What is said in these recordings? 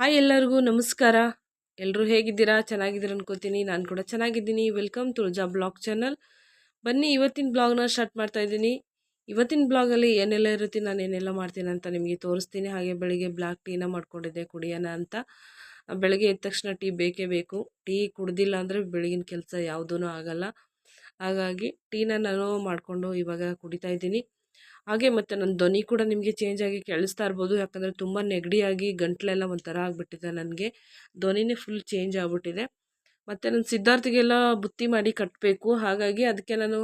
Hi ಎಲ್ಲರಿಗೂ ನಮಸ್ಕಾರ. ಎಲ್ಲರೂ ಹೇಗಿದ್ದೀರಾ? ಚೆನ್ನಾಗಿದ್ದೀರ ಅನ್ಕೋತೀನಿ. ನಾನು ಕೂಡ ಚೆನ್ನಾಗಿದ್ದೀನಿ. ವೆಲ್ಕಮ್ ಟು ಜಾ ಬ್ಲಾಗ್ ಚಾನಲ್ ಬನ್ನಿ, ಇವತ್ತಿನ ಬ್ಲಾಗ್ನ ಸ್ಟಾರ್ಟ್ ಮಾಡ್ತಾ ಇದ್ದೀನಿ. ಇವತ್ತಿನ ಬ್ಲಾಗಲ್ಲಿ ಏನೆಲ್ಲ ಇರುತ್ತೆ, ನಾನು ಏನೆಲ್ಲ ಮಾಡ್ತೀನಿ ಅಂತ ನಿಮಗೆ ತೋರಿಸ್ತೀನಿ. ಹಾಗೆ ಬೆಳಿಗ್ಗೆ ಬ್ಲ್ಯಾಕ್ ಟೀನ ಮಾಡ್ಕೊಂಡಿದ್ದೆ, ಕುಡಿಯೋಣ ಅಂತ. ಬೆಳಗ್ಗೆ ಎದ್ದ ತಕ್ಷಣ ಟೀ ಬೇಕೇ ಬೇಕು. ಟೀ ಕುಡ್ದಿಲ್ಲ ಅಂದರೆ ಬೆಳಗಿನ ಕೆಲಸ ಯಾವುದೂ ಆಗಲ್ಲ. ಹಾಗಾಗಿ ಟೀನ ನಾನು ಮಾಡಿಕೊಂಡು ಇವಾಗ ಕುಡಿತಾ ಇದ್ದೀನಿ. ಹಾಗೆ ಮತ್ತು ನನ್ನ ಧ್ವನಿ ಕೂಡ ನಿಮಗೆ ಚೇಂಜ್ ಆಗಿ ಕೇಳಿಸ್ತಾ ಇರ್ಬೋದು. ಯಾಕಂದರೆ ತುಂಬ ನೆಗಡಿಯಾಗಿ ಗಂಟ್ಲೆಲ್ಲ ಒಂಥರ ಆಗಿಬಿಟ್ಟಿದೆ ನನಗೆ. ಧ್ವನಿನೇ ಫುಲ್ ಚೇಂಜ್ ಆಗಿಬಿಟ್ಟಿದೆ. ಮತ್ತು ನನ್ನ ಸಿದ್ಧಾರ್ಥಿಗೆಲ್ಲ ಬುತ್ತಿ ಮಾಡಿ ಕಟ್ಟಬೇಕು ಹಾಗಾಗಿ ಅದಕ್ಕೆ ನಾನು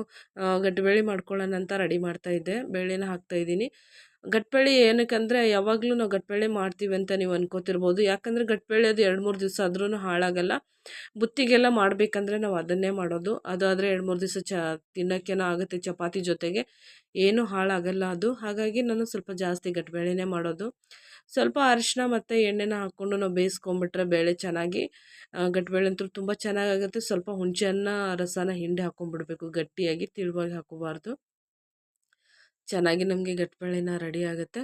ಗಟ್ಟಿಬೇಳೆ ಮಾಡ್ಕೊಳ್ಳೋಣ ಅಂತ ರೆಡಿ ಮಾಡ್ತಾಯಿದ್ದೆ ಬೇಳೆನ ಹಾಕ್ತಾಯಿದ್ದೀನಿ ಗಟ್ಬೇಳೆ ಏನಕ್ಕಂದರೆ ಯಾವಾಗಲೂ ನಾವು ಗಟ್ಬೇಳೆ ಮಾಡ್ತೀವಿ ಅಂತ ನೀವು ಅನ್ಕೋತಿರ್ಬೋದು. ಯಾಕಂದರೆ ಗಟ್ಬೇಳೆ ಅದು ಎರಡು ಮೂರು ದಿವಸ ಆದ್ರೂ ಹಾಳಾಗಲ್ಲ. ಬುತ್ತಿಗೆಲ್ಲ ಮಾಡಬೇಕಂದ್ರೆ ನಾವು ಅದನ್ನೇ ಮಾಡೋದು. ಅದಾದರೆ ಎರಡು ಮೂರು ದಿವಸ ಚ ತಿನ್ನೋಕ್ಕೇನೋ ಆಗುತ್ತೆ ಚಪಾತಿ ಜೊತೆಗೆ. ಏನೂ ಹಾಳಾಗಲ್ಲ ಅದು. ಹಾಗಾಗಿ ನಾನು ಸ್ವಲ್ಪ ಜಾಸ್ತಿ ಗಟ್ಬೇಳೆನೇ ಮಾಡೋದು. ಸ್ವಲ್ಪ ಅರಿಶಿನ ಮತ್ತು ಎಣ್ಣೆನ ಹಾಕ್ಕೊಂಡು ನಾವು ಬೇಯಿಸ್ಕೊಂಬಿಟ್ರೆ ಬೇಳೆ ಚೆನ್ನಾಗಿ ಗಟ್ಬೇಳೆ ಅಂತೂ ತುಂಬ ಚೆನ್ನಾಗಾಗುತ್ತೆ. ಸ್ವಲ್ಪ ಹುಣಸೆಹಣ್ಣ ರಸನ ಹಿಂಡಿ ಹಾಕ್ಕೊಂಬಿಡ್ಬೇಕು ಗಟ್ಟಿಯಾಗಿ, ತಿಳುವಾಗಿ ಹಾಕೋಬಾರ್ದು ಚೆನ್ನಾಗಿ ನಮಗೆ ಗಟ್ಟಿಬೇಳೆನ ರೆಡಿ ಆಗುತ್ತೆ.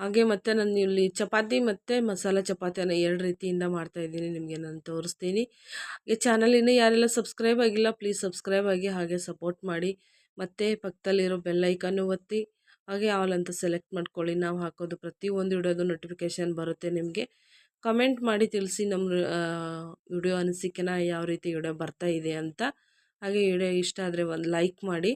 ಹಾಗೆ ಮತ್ತು ನಾನು ಇಲ್ಲಿ ಚಪಾತಿ ಮತ್ತು ಮಸಾಲ ಚಪಾತಿಯನ್ನು ಎರಡು ರೀತಿಯಿಂದ ಮಾಡ್ತಾಯಿದ್ದೀನಿ ನಿಮಗೆ ನಾನು ತೋರಿಸ್ತೀನಿ. ಹಾಗೆ ಚಾನಲಿನ ಯಾರೆಲ್ಲ ಸಬ್ಸ್ಕ್ರೈಬ್ ಆಗಿಲ್ಲ ಪ್ಲೀಸ್ ಸಬ್ಸ್ಕ್ರೈಬ್ ಆಗಿ ಹಾಗೆ ಸಪೋರ್ಟ್ ಮಾಡಿ. ಮತ್ತು ಪಕ್ಕದಲ್ಲಿರೋ ಬೆಲ್ಲೈಕನ್ನು ಒತ್ತಿ, ಹಾಗೆ ಆಲ್ ಅಂತ ಸೆಲೆಕ್ಟ್ ಮಾಡ್ಕೊಳ್ಳಿ. ನಾವು ಹಾಕೋದು ಪ್ರತಿಯೊಂದು ವಿಡಿಯೋದು ನೋಟಿಫಿಕೇಷನ್ ಬರುತ್ತೆ ನಿಮಗೆ. ಕಮೆಂಟ್ ಮಾಡಿ ತಿಳಿಸಿ ನಮ್ಮ ವಿಡಿಯೋ ಅನಿಸಿಕೆನ ಯಾವ ರೀತಿ ವಿಡಿಯೋ ಬರ್ತಾ ಇದೆ ಅಂತ. ಹಾಗೆ ವಿಡಿಯೋ ಇಷ್ಟ ಆದರೆ ಒಂದು ಲೈಕ್ ಮಾಡಿ.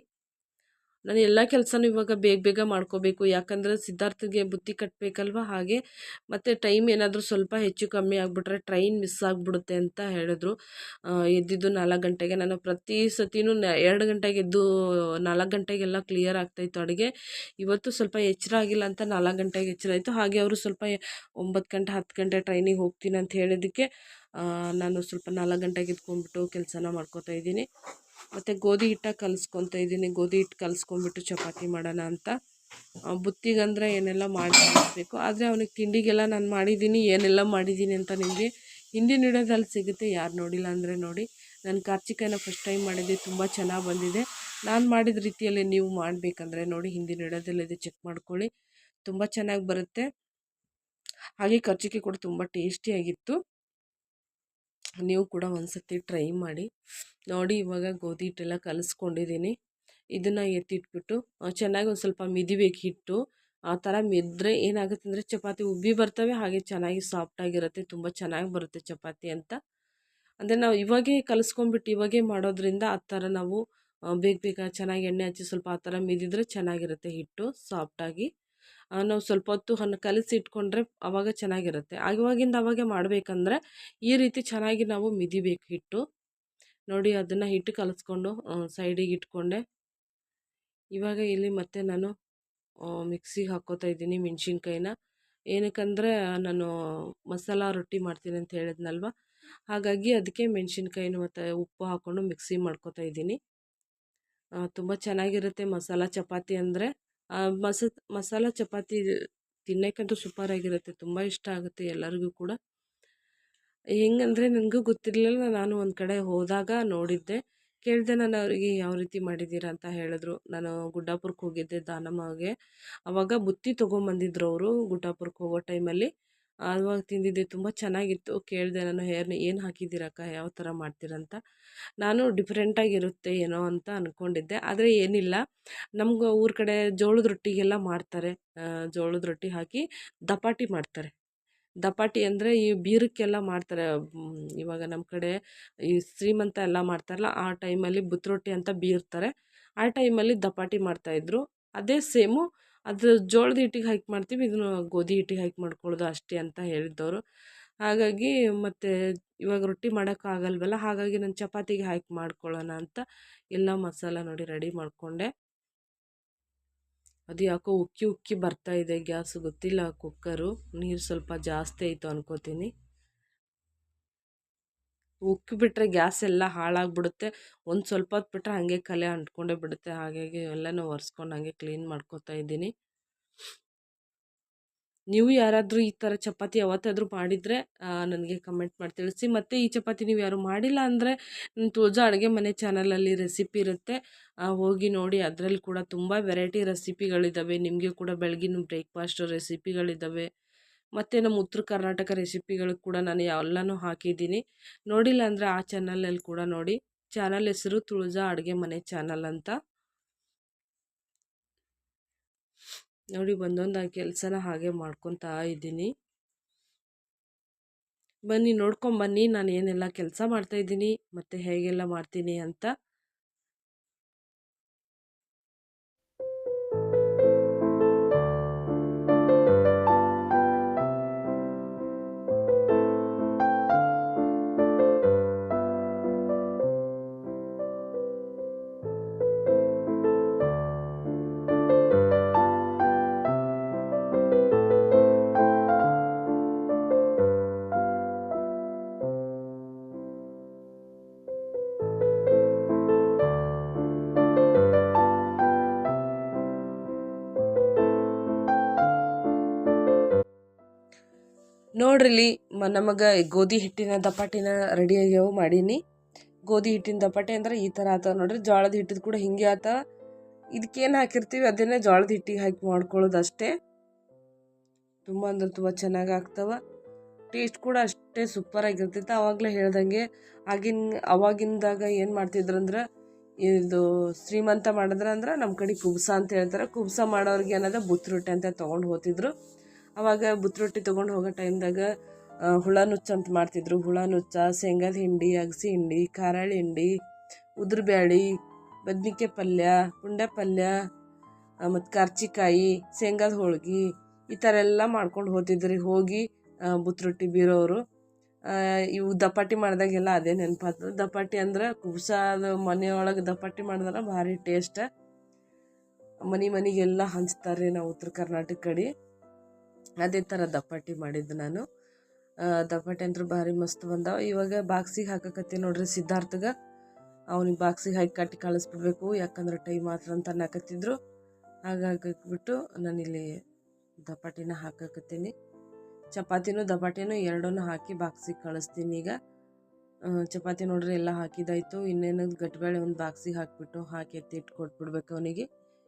ನಾನು ಎಲ್ಲ ಕೆಲಸನೂ ಇವಾಗ ಬೇಗ ಬೇಗ ಮಾಡ್ಕೋಬೇಕು. ಯಾಕಂದರೆ ಸಿದ್ಧಾರ್ಥಗೆ ಬುತ್ತಿ ಕಟ್ಟಬೇಕಲ್ವ ಹಾಗೆ. ಮತ್ತು ಟೈಮ್ ಏನಾದರೂ ಸ್ವಲ್ಪ ಹೆಚ್ಚು ಕಮ್ಮಿ ಆಗಿಬಿಟ್ರೆ ಟ್ರೈನ್ ಮಿಸ್ ಆಗಿಬಿಡುತ್ತೆ ಅಂತ ಹೇಳಿದ್ರು. ಎದ್ದಿದ್ದು ನಾಲ್ಕು ಗಂಟೆಗೆ. ನಾನು ಪ್ರತಿ ಸತಿನೂ ಎರಡು ಗಂಟೆಗೆ ಎದ್ದು ನಾಲ್ಕು ಗಂಟೆಗೆಲ್ಲ ಕ್ಲಿಯರ್ ಆಗ್ತಾಯಿತ್ತು ಅಡುಗೆ. ಇವತ್ತು ಸ್ವಲ್ಪ ಎಚ್ಚರ ಆಗಿಲ್ಲ ಅಂತ ನಾಲ್ಕು ಗಂಟೆಗೆ ಎಚ್ಚರ ಆಯಿತು. ಹಾಗೆ ಅವರು ಸ್ವಲ್ಪ ಒಂಬತ್ತು ಗಂಟೆ, ಹತ್ತು ಗಂಟೆ ಟ್ರೈನಿಗೆ ಹೋಗ್ತೀನಿ ಅಂತ ಹೇಳಿದ್ದಕ್ಕೆ ನಾನು ಸ್ವಲ್ಪ ನಾಲ್ಕು ಗಂಟೆಗೆ ಎದ್ಕೊಂಡ್ಬಿಟ್ಟು ಕೆಲಸನ ಮಾಡ್ಕೋತಾ ಇದ್ದೀನಿ. ಮತ್ತು ಗೋಧಿ ಹಿಟ್ಟಾಗಿ ಕಲಿಸ್ಕೊತ ಇದ್ದೀನಿ. ಗೋಧಿ ಹಿಟ್ಟು ಕಲಿಸ್ಕೊಂಬಿಟ್ಟು ಚಪಾತಿ ಮಾಡೋಣ ಅಂತ. ಬುತ್ತಿಗಂದರೆ ಏನೆಲ್ಲ ಮಾಡಿ ಕಳಿಸ್ಬೇಕು ಆದರೆ ಅವನಿಗೆ ತಿಂಡಿಗೆಲ್ಲ ನಾನು ಮಾಡಿದ್ದೀನಿ, ಏನೆಲ್ಲ ಮಾಡಿದ್ದೀನಿ ಅಂತ ನಿಮಗೆ ಹಿಂದಿನ ವಿಡಿಯೋದಲ್ಲಿ ಸಿಗುತ್ತೆ. ಯಾರು ನೋಡಿಲ್ಲ ಅಂದರೆ ನೋಡಿ. ನಾನು ಕಾರ್ಚಿಕಾಯನ್ನ ಫಸ್ಟ್ ಟೈಮ್ ಮಾಡಿದ್ದೆ. ತುಂಬ ಚೆನ್ನಾಗಿ ಬಂದಿದೆ. ನಾನು ಮಾಡಿದ ರೀತಿಯಲ್ಲಿ ನೀವು ಮಾಡಬೇಕಂದ್ರೆ ನೋಡಿ, ಹಿಂದಿನ ವಿಡಿಯೋದಲ್ಲಿದೆ ಚೆಕ್ ಮಾಡ್ಕೊಳ್ಳಿ. ತುಂಬ ಚೆನ್ನಾಗಿ ಬರುತ್ತೆ. ಹಾಗೆ ಕರ್ಚಿಕಾಯಿ ಕೂಡ ತುಂಬ ಟೇಸ್ಟಿಯಾಗಿತ್ತು ನೀವು ಕೂಡ ಒಂದು ಟ್ರೈ ಮಾಡಿ. ನೋಡಿ ಇವಾಗ ಗೋಧಿ ಹಿಟ್ಟೆಲ್ಲ ಕಲಿಸ್ಕೊಂಡಿದ್ದೀನಿ. ಇದನ್ನು ಎತ್ತಿಟ್ಬಿಟ್ಟು ಚೆನ್ನಾಗಿ ಒಂದು ಸ್ವಲ್ಪ ಮಿದಿಬೇಕು ಹಿಟ್ಟು. ಆ ಥರ ಮೆದ್ರೆ ಏನಾಗುತ್ತೆ ಅಂದರೆ ಚಪಾತಿ ಉಬ್ಬಿ ಬರ್ತವೆ, ಹಾಗೆ ಚೆನ್ನಾಗಿ ಸಾಫ್ಟಾಗಿರುತ್ತೆ ತುಂಬ ಚೆನ್ನಾಗಿ ಬರುತ್ತೆ ಚಪಾತಿ ಅಂತ. ಅಂದರೆ ನಾವು ಇವಾಗೇ ಕಲಿಸ್ಕೊಂಡ್ಬಿಟ್ಟು ಇವಾಗೇ ಮಾಡೋದ್ರಿಂದ ಆ ಥರ ನಾವು ಬೇಗ ಬೇಗ ಚೆನ್ನಾಗಿ ಎಣ್ಣೆ ಹಚ್ಚಿ ಸ್ವಲ್ಪ ಆ ಥರ ಮಿದಿದ್ರೆ ಚೆನ್ನಾಗಿರುತ್ತೆ ಹಿಟ್ಟು ಸಾಫ್ಟಾಗಿ ನಾವು ಸ್ವಲ್ಪ ಹೊತ್ತು ಅನ್ನ ಕಲಸಿ ಇಟ್ಕೊಂಡ್ರೆ ಆವಾಗ ಚೆನ್ನಾಗಿರುತ್ತೆ. ಆವಾಗಿಂದ ಅವಾಗೆ ಮಾಡಬೇಕಂದ್ರೆ ಈ ರೀತಿ ಚೆನ್ನಾಗಿ ನಾವು ಮಿದಿಬೇಕು ಹಿಟ್ಟು. ನೋಡಿ ಅದನ್ನು ಹಿಟ್ಟು ಕಲಿಸ್ಕೊಂಡು ಸೈಡಿಗೆ ಇಟ್ಕೊಂಡೆ. ಇವಾಗ ಇಲ್ಲಿ ಮತ್ತೆ ನಾನು ಮಿಕ್ಸಿಗೆ ಹಾಕೋತಾ ಇದ್ದೀನಿ ಮೆಣಸಿನ್ಕಾಯಿನ. ಏನಕ್ಕಂದರೆ ನಾನು ಮಸಾಲ ರೊಟ್ಟಿ ಮಾಡ್ತೀನಿ ಅಂತ ಹೇಳಿದ್ನಲ್ವ? ಹಾಗಾಗಿ ಅದಕ್ಕೆ ಮೆಣಸಿನ್ಕಾಯಿನ ಮತ್ತು ಉಪ್ಪು ಹಾಕ್ಕೊಂಡು ಮಿಕ್ಸಿ ಮಾಡ್ಕೋತಾ ಇದ್ದೀನಿ. ತುಂಬ ಚೆನ್ನಾಗಿರುತ್ತೆ ಮಸಾಲ ಚಪಾತಿ ಅಂದರೆ. ಮಸ, ಮಸಾಲ ಚಪಾತಿ ತಿನ್ನೋಕ್ಕಂತೂ ಸೂಪರಾಗಿರುತ್ತೆ ತುಂಬ ಇಷ್ಟ ಆಗುತ್ತೆ ಎಲ್ಲರಿಗೂ ಕೂಡ. ಹೆಂಗಂದರೆ ನನಗೂ ಗೊತ್ತಿರಲಿಲ್ಲ, ನಾನು ಒಂದು ಕಡೆ ಹೋದಾಗ ನೋಡಿದ್ದೆ. ಕೇಳಿದೆ ನಾನು ಅವರಿಗೆ, ಯಾವ ರೀತಿ ಮಾಡಿದ್ದೀರಾ? ಅಂತ ಹೇಳಿದ್ರು. ನಾನು ಗುಡ್ಡಾಪುರಕ್ಕೆ ಹೋಗಿದ್ದೆ ದಾನಮ್ಮಗೆ. ಆವಾಗ ಬುತ್ತಿ ತೊಗೊಂಬಂದಿದ್ರು ಅವರು ಗುಡ್ಡಾಪುರಕ್ಕೆ ಹೋಗೋ ಟೈಮಲ್ಲಿ. ಆವಾಗ ತಿಂದಿದ್ದೆ, ತುಂಬ ಚೆನ್ನಾಗಿತ್ತು. ಕೇಳಿದೆ ನಾನು, ಹೇರ್ನ, ಏನು ಹಾಕಿದ್ದೀರಕ್ಕ? ಯಾವ ಥರ ಮಾಡ್ತೀರಂತ ನಾನು ಡಿಫ್ರೆಂಟಾಗಿರುತ್ತೆ ಏನೋ ಅಂತ ಅಂದ್ಕೊಂಡಿದ್ದೆ ಆದರೆ ಏನಿಲ್ಲ. ನಮ್ಗೆ ಊರ ಕಡೆ ಜೋಳದ ರೊಟ್ಟಿಗೆಲ್ಲ ಮಾಡ್ತಾರೆ. ಜೋಳದ ರೊಟ್ಟಿ ಹಾಕಿ ದಪಾಟಿ ಮಾಡ್ತಾರೆ. ದಪಾಟಿ ಅಂದರೆ ಈ ಬೀರಕ್ಕೆಲ್ಲ ಮಾಡ್ತಾರೆ. ಇವಾಗ ನಮ್ಮ ಕಡೆ ಈ ಶ್ರೀಮಂತ ಎಲ್ಲ ಮಾಡ್ತಾರಲ್ಲ, ಆ ಟೈಮಲ್ಲಿ ರೊಟ್ಟಿ ಅಂತ ಬೀರ್ತಾರೆ. ಆ ಟೈಮಲ್ಲಿ ದಪಾಟಿ ಮಾಡ್ತಾಯಿದ್ರು ಅದೇ ಸೇಮು ಅದು ಜೋಳದ ಹಿಟ್ಟಿಗೆ ಹಾಕಿ ಮಾಡ್ತೀವಿ. ಇದನ್ನು ಗೋಧಿ ಹಿಟ್ಟಿಗೆ ಹಾಕಿ ಮಾಡ್ಕೊಳ್ಳೋದು ಅಷ್ಟೇ ಅಂತ ಹೇಳಿದ್ದವರು. ಹಾಗಾಗಿ ಮತ್ತು ಇವಾಗ ರೊಟ್ಟಿ ಮಾಡೋಕ್ಕಾಗಲ್ವಲ್ಲ, ಹಾಗಾಗಿ ನಾನು ಚಪಾತಿಗೆ ಹಾಕಿ ಮಾಡ್ಕೊಳ್ಳೋಣ ಅಂತ ಎಲ್ಲ ಮಸಾಲ ನೋಡಿ ರೆಡಿ ಮಾಡಿಕೊಂಡೆ. ಅದು ಯಾಕೋ ಉಕ್ಕಿ ಉಕ್ಕಿ ಬರ್ತಾ ಇದೆ ಗ್ಯಾಸ್, ಗೊತ್ತಿಲ್ಲ ಕುಕ್ಕರು. ನೀರು ಸ್ವಲ್ಪ ಜಾಸ್ತಿ ಆಯಿತು ಅನ್ಕೋತೀನಿ. ಉಕ್ಕಿ ಬಿಟ್ಟರೆ ಗ್ಯಾಸ್ ಎಲ್ಲ ಹಾಳಾಗ್ಬಿಡುತ್ತೆ. ಒಂದು ಸ್ವಲ್ಪ ಹೊತ್ತು ಬಿಟ್ಟರೆ ಹಾಗೆ ಕಲೆ ಅಂಟ್ಕೊಂಡೇ ಬಿಡುತ್ತೆ. ಹಾಗಾಗಿ ಎಲ್ಲನೂ ಒರೆಸ್ಕೊಂಡು ಹಾಗೆ ಕ್ಲೀನ್ ಮಾಡ್ಕೋತಾ ಇದ್ದೀನಿ. ನೀವು ಯಾರಾದರೂ ಈ ಥರ ಚಪಾತಿ ಯಾವತ್ತಾದರೂ ಮಾಡಿದರೆ ನನಗೆ ಕಮೆಂಟ್ ಮಾಡಿ ತಿಳಿಸಿ. ಮತ್ತು ಈ ಚಪಾತಿ ನೀವು ಯಾರು ಮಾಡಿಲ್ಲ ಅಂದರೆ ತುಳಜಾ ಅಡುಗೆ ಮನೆ ಚಾನಲಲ್ಲಿ ರೆಸಿಪಿ ಇರುತ್ತೆ. ಹೋಗಿ ನೋಡಿ, ಅದರಲ್ಲಿ ಕೂಡ ತುಂಬ ವೆರೈಟಿ ರೆಸಿಪಿಗಳಿದ್ದಾವೆ ನಿಮಗೆ ಕೂಡ ಬೆಳಗಿನ ಬ್ರೇಕ್ಫಾಸ್ಟ್ ರೆಸಿಪಿಗಳಿದ್ದಾವೆ ಮತ್ತು ನಮ್ಮ ಉತ್ತರ ಕರ್ನಾಟಕ ರೆಸಿಪಿಗಳು ಕೂಡ ನಾನು ಎಲ್ಲನೂ ಹಾಕಿದ್ದೀನಿ. ನೋಡಿಲ್ಲ ಅಂದರೆ ಆ ಚಾನಲಲ್ಲಿ ಕೂಡ ನೋಡಿ. ಚಾನಲ್ ಹೆಸರು ತುಳಜಾ ಅಡುಗೆ ಮನೆ ಚಾನಲ್ ಅಂತ. ನೋಡಿ ಒಂದೊಂದಾಗಿ ಕೆಲಸನ ಹಾಗೆ ಮಾಡ್ಕೊತಾ ಇದ್ದೀನಿ. ಬನ್ನಿ ನೋಡ್ಕೊಂಬನ್ನಿ ನಾನು ಏನೆಲ್ಲ ಕೆಲಸ ಮಾಡ್ತಾಯಿದ್ದೀನಿ ಮತ್ತು ಹೇಗೆಲ್ಲ ಮಾಡ್ತೀನಿ ಅಂತ. ನೋಡ್ರಿಲಿ ನಮಗೆ ಗೋಧಿ ಹಿಟ್ಟಿನ ದಪಾಟಿನ ರೆಡಿ ಆಗ್ಯಾವ ಮಾಡೀನಿ. ಗೋಧಿ ಹಿಟ್ಟಿನ ದಪಾಟಿ ಅಂದ್ರೆ ಈ ಥರ ಆತವ ನೋಡ್ರಿ. ಜೋಳದ ಹಿಟ್ಟಿದ ಕೂಡ ಹಿಂಗೆ ಆತ ಇದಕ್ಕೇನು ಹಾಕಿರ್ತೀವಿ ಅದನ್ನೇ ಜೋಳದ ಹಿಟ್ಟಿಗೆ ಹಾಕಿ ಮಾಡ್ಕೊಳ್ಳೋದು ಅಷ್ಟೇ. ತುಂಬ ಅಂದ್ರೆ ತುಂಬ ಚೆನ್ನಾಗಿ ಆಗ್ತವೆ. ಟೇಸ್ಟ್ ಕೂಡ ಅಷ್ಟೇ ಸೂಪರ್ ಆಗಿರ್ತೈತೆ. ಆವಾಗಲೇ ಹೇಳ್ದಂಗೆ ಆಗಿನ ಅವಾಗಿಂದಾಗ ಏನು ಮಾಡ್ತಿದ್ರಂದ್ರೆ ಇದು ಶ್ರೀಮಂತ ಮಾಡಿದ್ರೆ ಅಂದ್ರೆ ನಮ್ಮ ಕಡೆ ಕುಬ್ಸ ಅಂತ ಹೇಳ್ತಾರೆ. ಕುಬ್ಸ ಮಾಡೋರಿಗೆ ಏನದ ಬುತ್ತಿ ರೊಟ್ಟಿ ಅಂತ ತೊಗೊಂಡು ಹೋಗ್ತಿದ್ರು. ಅವಾಗ ಬುತ್ರೊಟ್ಟಿ ತೊಗೊಂಡು ಹೋಗೋ ಟೈಮ್ದಾಗ ಹುಳ ನುಚ್ಚ ಅಂತ ಮಾಡ್ತಿದ್ರು. ಹುಳ ನುಚ್ಚ, ಶೇಂಗಾದ ಹಿಂಡಿ, ಅಗಸಿ ಹಿಂಡಿ, ಖಾರಾಳಿ ಹಿಂಡಿ ಉದ್ರ ಬ್ಯಾಳಿ ಬದ್ನಿಕಾಯಿ ಪಲ್ಯ ಪುಂಡೆ ಪಲ್ಯ ಮತ್ತು ಕರ್ಚಿಕಾಯಿ, ಶೇಂಗಾದ ಹೋಳ್ಗೆ, ಈ ಥರ ಎಲ್ಲ ಮಾಡ್ಕೊಂಡು ಹೋಗ್ತಿದ್ರಿ ಹೋಗಿ ಬುತ್ರೊಟ್ಟಿ ಬೀರೋರು. ಇವು ದಪಾಟಿ ಮಾಡಿದಾಗೆಲ್ಲ ಅದೇ ನೆನಪಾತು. ದಪಾಟಿ ಅಂದ್ರೆ ಕುಬ್ಸಾದ ಮನೆಯೊಳಗೆ ದಪಾಟಿ ಮಾಡಿದ್ರೆ ಭಾರಿ ಟೇಸ್ಟ್. ಮನೆ ಮನೆಗೆಲ್ಲ ಹಂಚ್ತಾರೆ ನಾವು ಉತ್ತರ ಕರ್ನಾಟಕ ಕಡೆ. ಅದೇ ಥರ ದಪ್ಪಟ್ಟಿ ಮಾಡಿದ್ದು ನಾನು. ದಪಾಟಿ ಅಂದ್ರೆ ಭಾರಿ ಮಸ್ತ್ ಬಂದಾವ. ಇವಾಗ ಬಾಕ್ಸಿಗೆ ಹಾಕಕತ್ತಿ ನೋಡ್ರಿ ಸಿದ್ಧಾರ್ಥಗ. ಅವನಿಗೆ ಬಾಕ್ಸಿಗೆ ಹಾಕಿ ಕಟ್ಟಿ ಕಳಿಸ್ಬಿಡ್ಬೇಕು, ಯಾಕಂದ್ರೆ ಟೈಮ್ ಮಾತ್ರ ಅಂತ ಅನ್ನಕತ್ತಿದ್ರು. ಹಾಗಾಗಿಬಿಟ್ಟು ನಾನಿಲ್ಲಿ ದಪಾಟಿನ ಹಾಕಕತ್ತೀನಿ. ಚಪಾತಿನೂ ದಪಾಟಿನೂ ಎರಡನ್ನೂ ಹಾಕಿ ಬಾಕ್ಸಿಗೆ ಕಳಿಸ್ತೀನಿ ಈಗ. ಚಪಾತಿ ನೋಡ್ರಿ ಎಲ್ಲ ಹಾಕಿದಾಯಿತು. ಇನ್ನೇನು ಗಟ್ಟಬೇಳೆ ಒಂದು ಬಾಕ್ಸಿಗೆ ಹಾಕಿಬಿಟ್ಟು ಹಾಕಿ ಎತ್ತಿ ಇಟ್ಟು ಕೊಟ್ಬಿಡ್ಬೇಕು ಅವನಿಗೆ.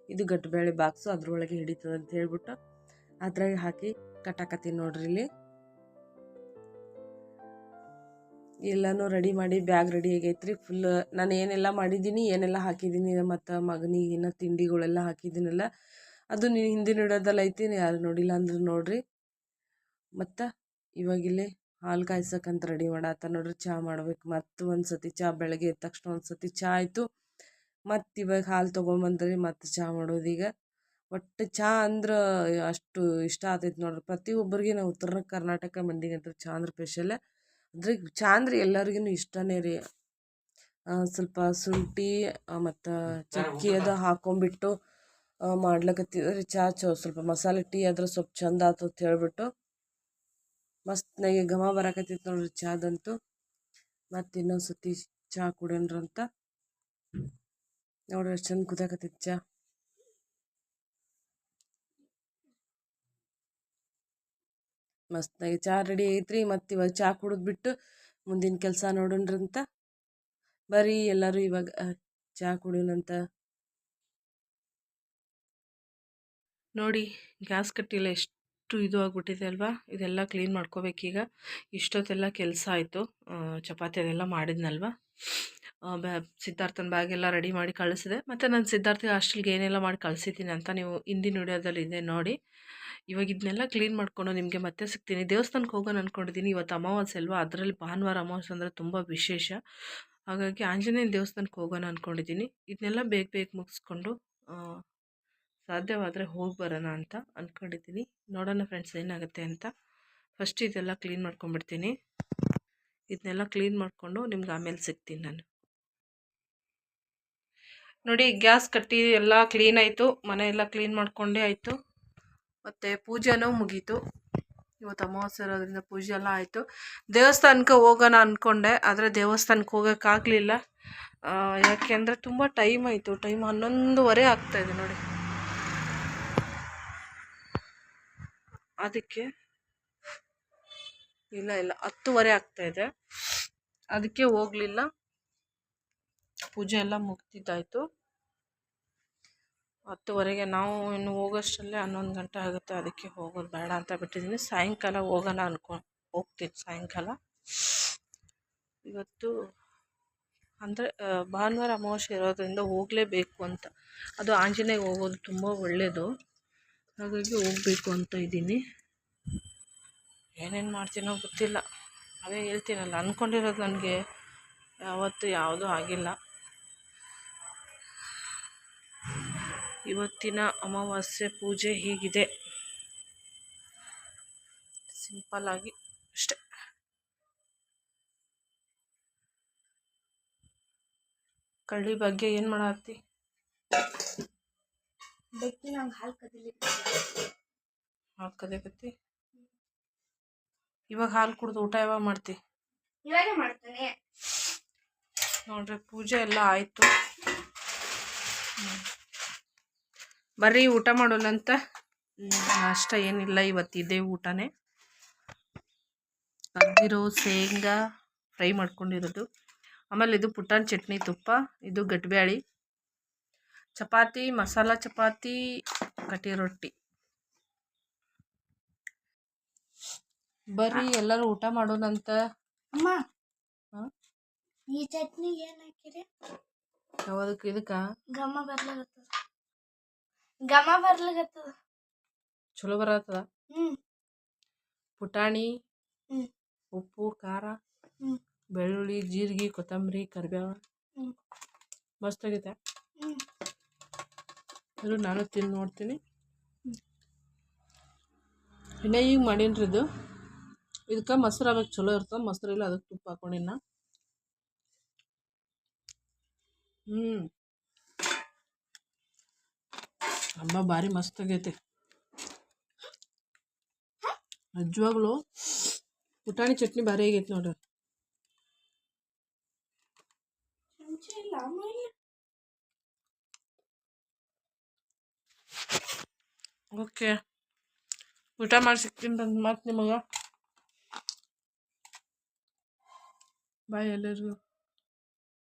ಇದು ಗಟ್ಟಬೇಳೆ ಬಾಕ್ಸು, ಅದ್ರೊಳಗೆ ಹಿಡಿತದೆ ಅಂತ ಹೇಳ್ಬಿಟ್ಟು ಅದ್ರಾಗ ಹಾಕಿ ಕಟ್ಟಾಕತ್ತೀನಿ ನೋಡ್ರಿ ಇಲ್ಲಿ. ಎಲ್ಲನೂ ರೆಡಿ ಮಾಡಿ ಬ್ಯಾಗ್ ರೆಡಿ ಆಗೈತ್ರಿ. ಫುಲ್ ನಾನು ಏನೆಲ್ಲ ಮಾಡಿದ್ದೀನಿ, ಏನೆಲ್ಲ ಹಾಕಿದ್ದೀನಿ, ಮತ್ತು ಮಗನಿಗಿನ ತಿಂಡಿಗಳೆಲ್ಲ ಹಾಕಿದ್ದೀನಲ್ಲ, ಅದು ನೀನು ಹಿಂದಿನ ಇಡೋದಲ್ಲ ಐತಿ ಯಾರು ನೋಡಿಲ್ಲ ಅಂದ್ರೆ ನೋಡ್ರಿ. ಮತ್ತು ಇವಾಗಿಲ್ಲೇ ಹಾಲು ಕಾಯ್ಸಕ್ಕಂತ ರೆಡಿ ಮಾಡತ್ತ ನೋಡ್ರಿ ಚಹಾ ಮಾಡ್ಬೇಕು. ಮತ್ತು ಒಂದು ಸತಿ ಚಹಾ ಬೆಳಗ್ಗೆ ಎದ್ದ ತಕ್ಷಣ ಒಂದು ಸತಿ ಚಹಾ ಆಯಿತು. ಮತ್ತು ಇವಾಗ ಹಾಲು ತೊಗೊಂಬಂದ್ರಿ, ಮತ್ತು ಚಹಾ ಮಾಡೋದೀಗ. ಒಟ್ಟು ಚಾ ಅಂದ್ರೆ ಅಷ್ಟು ಇಷ್ಟ ಆಗ್ತೈತೆ ನೋಡ್ರಿ. ಪ್ರತಿಯೊಬ್ಬರಿಗೆ ನಾವು ಉತ್ತರ ಕರ್ನಾಟಕ ಮಂದಿಗಂತೂ ಚಾ ಅಂದ್ರೆ ಸ್ಪೆಷಲ್ ಅಂದ್ರೆ ಚಾ ಅಂದ್ರೆ ಎಲ್ಲರಿಗೂ ಇಷ್ಟನೇ ರೀ. ಸ್ವಲ್ಪ ಶುಂಠಿ ಮತ್ತು ಚಕ್ಕಿ ಅದು ಹಾಕೊಂಬಿಟ್ಟು ಮಾಡ್ಲಕತ್ತಿದ್ರಿ ಚಾ. ಚೋ, ಸ್ವಲ್ಪ ಮಸಾಲೆ ಟೀ ಆದ್ರೆ ಸ್ವಲ್ಪ ಚಂದ ಆತು ಅಂತ ಹೇಳ್ಬಿಟ್ಟು, ಮಸ್ತ್ ನನಗೆ ಘಮ ಬರಕತ್ತಿತ್ತು ನೋಡ್ರಿ ಚಾದಂತೂ. ಮತ್ತು ಇನ್ನೊಂದು ಸತಿ ಚಹಾ ಕುಡಿಯೋಣ್ರಂತ ನೋಡ್ರಿ ಚಂದ ಕುದಿಯಾಕತ್ತೈತೆ ಚಹಾ ಮಸ್ತಾಗಿ ಚಹಾ ರೆಡಿ ಐತ್ರಿ, ಮತ್ತು ಇವಾಗ ಚಹಾ ಕುಡಿದ್ಬಿಟ್ಟು ಮುಂದಿನ ಕೆಲಸ ನೋಡೋಣ್ರಂತ ಬರೀ ಎಲ್ಲರೂ ಇವಾಗ ಚಾ ಕುಡಿಯೋಣಂತ ನೋಡಿ, ಗ್ಯಾಸ್ ಕಟ್ಟಿಲ್ಲ, ಎಷ್ಟು ಇದು ಆಗಿಬಿಟ್ಟಿದೆ ಅಲ್ವಾ? ಇದೆಲ್ಲ ಕ್ಲೀನ್ ಮಾಡ್ಕೋಬೇಕೀಗ. ಇಷ್ಟೊತ್ತೆಲ್ಲ ಕೆಲಸ ಆಯಿತು ಚಪಾತಿ ಅದೆಲ್ಲ ಮಾಡಿದ್ನಲ್ವ? ಬ್ಯಾ ಸಿದ್ಧಾರ್ಥನ ಬ್ಯಾಗೆಲ್ಲ ರೆಡಿ ಮಾಡಿ ಕಳಿಸಿದೆ. ಮತ್ತು ನಾನು ಸಿದ್ಧಾರ್ಥಿಗೆ ಹಾಸ್ಟೆಲ್ಗೆ ಏನೆಲ್ಲ ಮಾಡಿ ಕಳಿಸಿದ್ದೀನಿ ಅಂತ ನೀವು ಹಿಂದಿನ ವಿಡಿಯೋದಲ್ಲಿ ಇದೆ ನೋಡಿ. ಇವಾಗ ಇದನ್ನೆಲ್ಲ ಕ್ಲೀನ್ ಮಾಡಿಕೊಂಡು ನಿಮಗೆ ಮತ್ತೆ ಸಿಗ್ತೀನಿ. ದೇವಸ್ಥಾನಕ್ಕೆ ಹೋಗೋಣ ಅಂದ್ಕೊಂಡಿದ್ದೀನಿ ಇವತ್ತು ಅಮಾವಾಸ್ಯೆ ಅಲ್ವಾ? ಅದರಲ್ಲಿ ಭಾನುವಾರ ಅಮಾವಾಸ್ಯೆ ಅಂದರೆ ತುಂಬ ವಿಶೇಷ. ಹಾಗಾಗಿ ಆಂಜನೇಯನ ದೇವಸ್ಥಾನಕ್ಕೆ ಹೋಗೋಣ ಅಂದ್ಕೊಂಡಿದ್ದೀನಿ ಇದನ್ನೆಲ್ಲ ಬೇಗ ಬೇಗ ಮುಗಿಸ್ಕೊಂಡು ಸಾಧ್ಯವಾದರೆ ಹೋಗಿ ಬರೋಣ ಅಂತ ಅಂದ್ಕೊಂಡಿದ್ದೀನಿ ನೋಡೋಣ ಫ್ರೆಂಡ್ಸ್ ಏನಾಗುತ್ತೆ ಅಂತ. ಫಸ್ಟ್ ಇದೆಲ್ಲ ಕ್ಲೀನ್ ಮಾಡ್ಕೊಂಬಿಡ್ತೀನಿ ಇದನ್ನೆಲ್ಲ ಕ್ಲೀನ್ ಮಾಡಿಕೊಂಡು ನಿಮ್ಗೆ ಆಮೇಲೆ ಸಿಗ್ತೀನಿ ನಾನು. ನೋಡಿ ಗ್ಯಾಸ್ ಕಟ್ಟಿ ಎಲ್ಲ ಕ್ಲೀನ್ ಆಯಿತು. ಮನೆ ಎಲ್ಲ ಕ್ಲೀನ್ ಮಾಡಿಕೊಂಡೇ ಆಯಿತು. ಮತ್ತು ಪೂಜೆನೂ ಮುಗೀತು. ಇವತ್ತು ಅಮಾವಾಸ್ಯೆ ಇರೋದ್ರಿಂದ ಪೂಜೆ ಎಲ್ಲ ಆಯಿತು. ದೇವಸ್ಥಾನಕ್ಕೆ ಹೋಗೋಣ ಅಂದ್ಕೊಂಡೆ ಆದರೆ ದೇವಸ್ಥಾನಕ್ಕೆ ಹೋಗೋಕ್ಕಾಗಲಿಲ್ಲ ಯಾಕೆ ಅಂದರೆ ತುಂಬ ಟೈಮ್ ಆಯಿತು. ಟೈಮ್ ಹನ್ನೊಂದುವರೆ ಆಗ್ತಾಯಿದೆ ನೋಡಿ. ಅದಕ್ಕೆ ಇಲ್ಲ ಇಲ್ಲ, ಹತ್ತುವರೆ ಆಗ್ತಾಯಿದೆ ಅದಕ್ಕೆ ಹೋಗಲಿಲ್ಲ. ಪೂಜೆ ಎಲ್ಲ ಮುಗ್ದಿದ್ದಾಯಿತು. ಹತ್ತುವರೆಗೆ ನಾವು ಇನ್ನು ಹೋಗೋಷ್ಟರಲ್ಲೇ ಹನ್ನೊಂದು ಗಂಟೆ ಆಗುತ್ತೆ, ಅದಕ್ಕೆ ಹೋಗೋದು ಬೇಡ ಅಂತ ಬಿಟ್ಟಿದ್ದೀನಿ. ಸಾಯಂಕಾಲ ಹೋಗೋಣ ಅನ್ಕೊ, ಹೋಗ್ತೀನಿ ಸಾಯಂಕಾಲ. ಇವತ್ತು ಅಂದರೆ ಭಾನುವಾರ ಅಮಾವಾಸ್ಯೆ ಇರೋದ್ರಿಂದ ಹೋಗಲೇಬೇಕು ಅಂತ. ಅದು ಆಂಜನೇಯ ಹೋಗೋದು ತುಂಬ ಒಳ್ಳೆಯದು ಹಾಗಾಗಿ ಹೋಗಬೇಕು ಅಂತ ಇದ್ದೀನಿ. ಏನೇನು ಮಾಡ್ತೀನೋ ಗೊತ್ತಿಲ್ಲ. ಅದೇ ಹೇಳ್ತೀನಲ್ಲ ಅಂದ್ಕೊಂಡಿರೋದು ನನಗೆ. ಯಾವತ್ತೂ ಯಾವುದೂ ಆಗಿಲ್ಲ. ಇವತ್ತಿನ ಅಮಾವಾಸ್ಯೆ ಪೂಜೆ ಹೀಗಿದೆ. ಸಿಂಪಲ್ ಆಗಿ ಅಷ್ಟೆ. ಕಳ್ಳಿ ಬಗ್ಗೆ ಏನು ಮಾಡತ್ತಿ? ಹಾಲು ಕದಿಲಿ. ಹಾಕದೇಕತ್ತಿ ಇವಾಗ ಹಾಲು ಕುಡ್ದು ಊಟ ಯಾವಾಗ ಮಾಡ್ತಿ? ನೋಡ್ರಿ ಪೂಜೆ ಎಲ್ಲ ಆಯಿತು. ಬರ್ರಿ ಊಟ ಮಾಡೋಲ್ಲ ಅಂತ ನಾಷ್ಟ ಏನಿಲ್ಲ ಇವತ್ತು ಇದೇ ಊಟನೇ. ಅದಿರೋ ಶೇಂಗಾ ಫ್ರೈ ಮಾಡ್ಕೊಂಡಿರೋದು. ಆಮೇಲೆ ಇದು ಪುಟಾಣಿ ಚಟ್ನಿ ತುಪ್ಪ ಇದು ಗಟ್ಬ್ಯಾಳಿ. ಚಪಾತಿ ಮಸಾಲ ಚಪಾತಿ ಕಟ್ಟಿ ರೊಟ್ಟಿ. ಬರ್ರಿ ಎಲ್ಲರೂ ಊಟ ಮಾಡೋಣಂತ. ಅಮ್ಮ? ಈ ಚಟ್ನಿ ಏನ್ ಹಾಕಿರಿ? ಯಾವ್ದಕ್ಕೆ ಇದಕ್ಕೆ? ಘಮ ಘಮ ಬರ್ಲಾಗತ್ತದ ಚಲೋ ಬರತ್ತದ ಹ್ಮ್. ಪುಟಾಣಿ ಹ್ಮ್. ಉಪ್ಪು ಖಾರ ಹ್ಮ್. ಬೆಳ್ಳುಳ್ಳಿ ಜೀರಿಗೆ ಕೊತ್ತಂಬರಿ ಕರಿಬೇವ. ಹ್ಮ್. ಮಸ್ತ್ ಆಗೈತೆ. ಹ್ಮ್. ಇರು ನಾನು ತಿಂದು ನೋಡ್ತೀನಿ. ಇನ್ನ ಈಗ ಮಾಡೀನ್ರಿ ಇದು. ಇದಕ್ಕೆ ಮೊಸರು ಆಗ್ಬೇಕು ಚಲೋ ಇರ್ತದೆ. ಮೊಸರು ಇಲ್ಲ ಅದಕ್ಕೆ ತುಪ್ಪ ಹಾಕೊಂಡಿನ. ಹ್ಞೂ ಅಮ್ಮ ಭಾರಿ ಮಸ್ತ್ ಆಗೈತೆ ನಿಜವಾಗ್ಲೂ ಪುಟಾಣಿ ಚಟ್ನಿ ಭಾರಿ ಆಗೈತೆ ನೋಡ್ರಿ ಚಮಚ ಇಲ್ಲ ಅಮ್ಮ ಇಲ್ಲಿ. ಓಕೆ ಊಟ ಮಾಡಿ ಸಿಗ್ತೀನಿ ಬಂದು ಮತ್ತೆ ನಿಮಗೆ ಬಾಯ್ ಎಲ್ಲರಿಗೂ